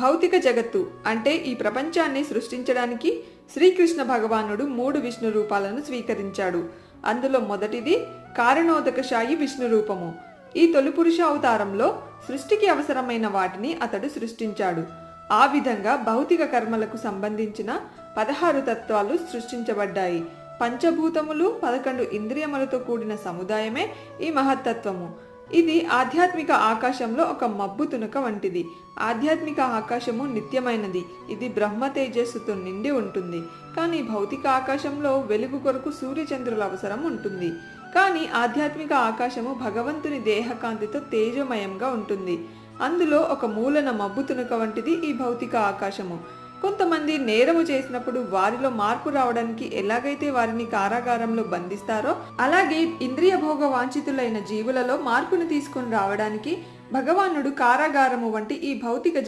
భౌతిక జగత్తు అంటే ఈ ప్రపంచాన్ని సృష్టించడానికి శ్రీకృష్ణ భగవానుడు మూడు విష్ణు రూపాలను స్వీకరించాడు. అందులో మొదటిది కారణోదకశాయి విష్ణు రూపము. ఈ తొలి పురుష అవతారంలో సృష్టికి అవసరమైన వాటిని అతడు సృష్టించాడు. ఆ విధంగా భౌతిక కర్మలకు సంబంధించిన పదహారు తత్వాలు సృష్టించబడ్డాయి. పంచభూతములు పదకొండు ఇంద్రియములతో కూడిన సముదాయమే ఈ మహత్తత్వము. ఇది ఆధ్యాత్మిక ఆకాశంలో ఒక మబ్బు తునక వంటిది. ఆధ్యాత్మిక ఆకాశము నిత్యమైనది. ఇది బ్రహ్మ తేజస్సుతో నిండి ఉంటుంది. కానీ భౌతిక ఆకాశంలో వెలుగు కొరకు సూర్యచంద్రుల అవసరం ఉంటుంది. కానీ ఆధ్యాత్మిక ఆకాశము భగవంతుని దేహకాంతితో తేజమయంగా ఉంటుంది. అందులో ఒక మూలన మబ్బు తునక వంటిది ఈ భౌతిక ఆకాశము. కొంతమంది నేరము చేసినప్పుడు వారిలో మార్పు రావడానికి ఎలాగైతే వారిని కారాగారంలో బంధిస్తారో అలాగే ఇంద్రియ భోగ వాంఛితులైన జీవులలో మార్పును తీసుకొని రావడానికి భగవానుడు కారాగారము వంటి ఈ భౌతిక